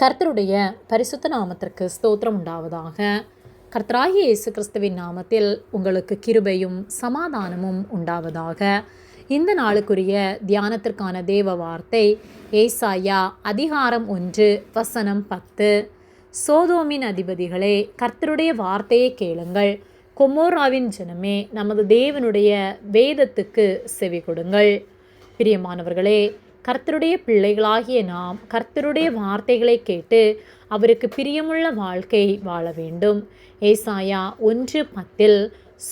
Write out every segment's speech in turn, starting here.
கர்த்தருடைய பரிசுத்த நாமத்திற்கு ஸ்தோத்திரம் உண்டாவதாக. கர்த்தராகிய இயேசு கிறிஸ்துவின் நாமத்தில் உங்களுக்கு கிருபையும் சமாதானமும் உண்டாவதாக. இந்த நாளுக்குரிய தியானத்திற்கான தேவ வார்த்தை ஏசாயா அதிகாரம் ஒன்று வசனம் பத்து. சோதோமின் அதிபதிகளே கர்த்தருடைய வார்த்தையை கேளுங்கள். கொமோராவின் ஜனமே நமது தேவனுடைய வேதத்துக்கு செவி கொடுங்கள் பிரியமானவர்களே கர்த்தருடைய பிள்ளைகளாகிய நாம் கர்த்தருடைய வார்த்தைகளை கேட்டு அவருக்கு பிரியமுள்ள வாழ்க்கை வாழ வேண்டும். ஏசாயா ஒன்று பத்தில்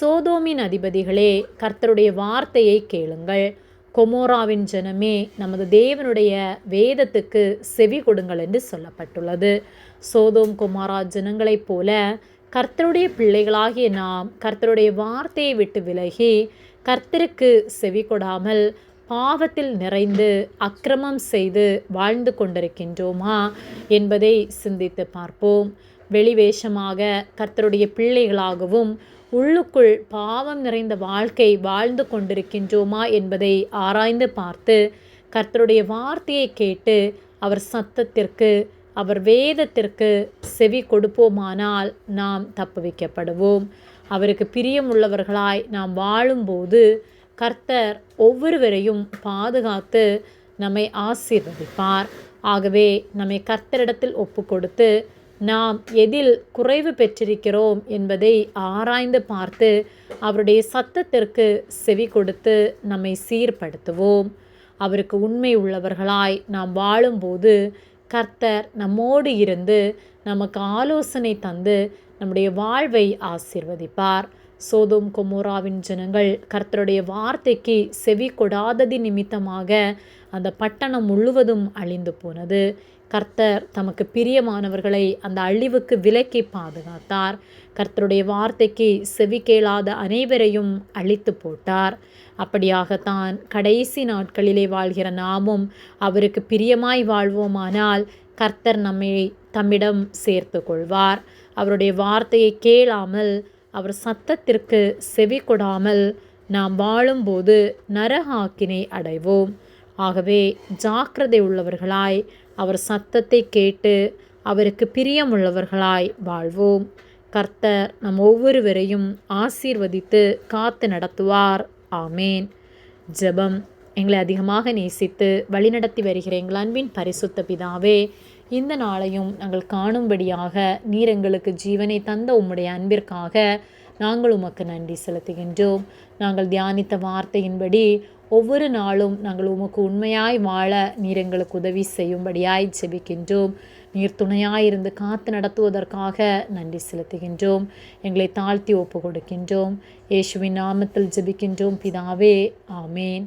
சோதோமின் அதிபதிகளே கர்த்தருடைய வார்த்தையை கேளுங்கள். கொமோராவின் ஜனமே நமது தேவனுடைய வேதத்துக்கு செவி கொடுங்கள் என்று சொல்லப்பட்டுள்ளது. சோதோம் குமாரா ஜனங்களைப் போல கர்த்தருடைய பிள்ளைகளாகிய நாம் கர்த்தருடைய வார்த்தையை விட்டு விலகி கர்த்தருக்கு செவி கொடாமல் பாவத்தில் நிறைந்து அக்கிரமம் செய்து வாழ்ந்து கொண்டிருக்கின்றோமா என்பதை சிந்தித்து பார்ப்போம். வெளிவேஷமாக கர்த்தருடைய பிள்ளைகளாகவும் உள்ளுக்குள் பாவம் நிறைந்த வாழ்க்கை வாழ்ந்து கொண்டிருக்கின்றோமா என்பதை ஆராய்ந்து பார்த்து கர்த்தருடைய வார்த்தையை கேட்டு அவர் சத்தத்திற்கு அவர் வேதத்திற்கு செவி கொடுப்போமானால் நாம் தப்பு வைக்கப்படுவோம் அவருக்கு பிரியமுள்ளவர்களாய் நாம் வாழும்போது கர்த்தர் ஒவ்வொருவரையும் பாதுகாத்து நம்மை ஆசீர்வதிப்பார். ஆகவே நம்மை கர்த்தரிடத்தில் ஒப்பு கொடுத்து நாம் எதில் குறைவு பெற்றிருக்கிறோம் என்பதை ஆராய்ந்து பார்த்து அவருடைய சத்தத்திற்கு செவி கொடுத்து நம்மை சீர்படுத்துவோம். அவருக்கு உண்மை உள்ளவர்களாய் நாம் வாழும்போது கர்த்தர் நம்மோடு இருந்து நமக்கு ஆலோசனை தந்து நம்முடைய வாழ்வை ஆசிர்வதிப்பார். சோதோம் கொமோராவின் ஜனங்கள் கர்த்தருடைய வார்த்தைக்கு செவி கொடாதது நிமித்தமாக அந்த பட்டணம் முழுவதும் அழிந்து போனது. கர்த்தர் தமக்கு பிரியமானவர்களை அந்த அழிவுக்கு விலக்கி பாதுகாத்தார். கர்த்தருடைய வார்த்தைக்கு செவி கேளாத அனைவரையும் அழித்து போட்டார். அப்படியாகத்தான் கடைசி நாட்களிலே வாழ்கிற நாமும் அவருக்கு பிரியமாய் வாழ்வோமானால் கர்த்தர் நம்மை தம்மிடம் சேர்த்து கொள்வார் அவருடைய வார்த்தையை கேளாமல் அவர் சத்தத்திற்கு செவி கொடாமல் நாம் வாழும்போது நரகாக்கினை அடைவோம். ஆகவே ஜாக்கிரதை உள்ளவர்களாய் அவர் சத்தத்தை கேட்டு அவருக்கு பிரியமுள்ளவர்களாய் வாழ்வோம். கர்த்தர் நம் ஒவ்வொருவரையும் ஆசீர்வதித்து காத்து நடத்துவார். ஆமேன். ஜெபம் எங்களை அதிகமாக நேசித்து வழிநடத்தி வருகிற எங்கள் அன்பின் பரிசுத்த பிதாவே. இந்த நாளையும் நாங்கள் காணும்படியாக நீர் எங்களுக்கு ஜீவனை தந்த உம்முடைய அன்பிற்காக நாங்கள் உமக்கு நன்றி செலுத்துகின்றோம். நாங்கள் தியானித்த வார்த்தையின்படி ஒவ்வொரு நாளும் நாங்கள் உமக்கு உண்மையாய் வாழ நீர் எங்களுக்கு உதவி செய்யும்படியாய் ஜெபிக்கின்றோம். நீர் துணையாயிருந்து காத்து நடத்துவதற்காக நன்றி செலுத்துகின்றோம். எங்களை தாழ்த்தி ஒப்பு கொடுக்கின்றோம் இயேசுவின் நாமத்தில் ஜெபிக்கின்றோம். பிதாவே ஆமேன்.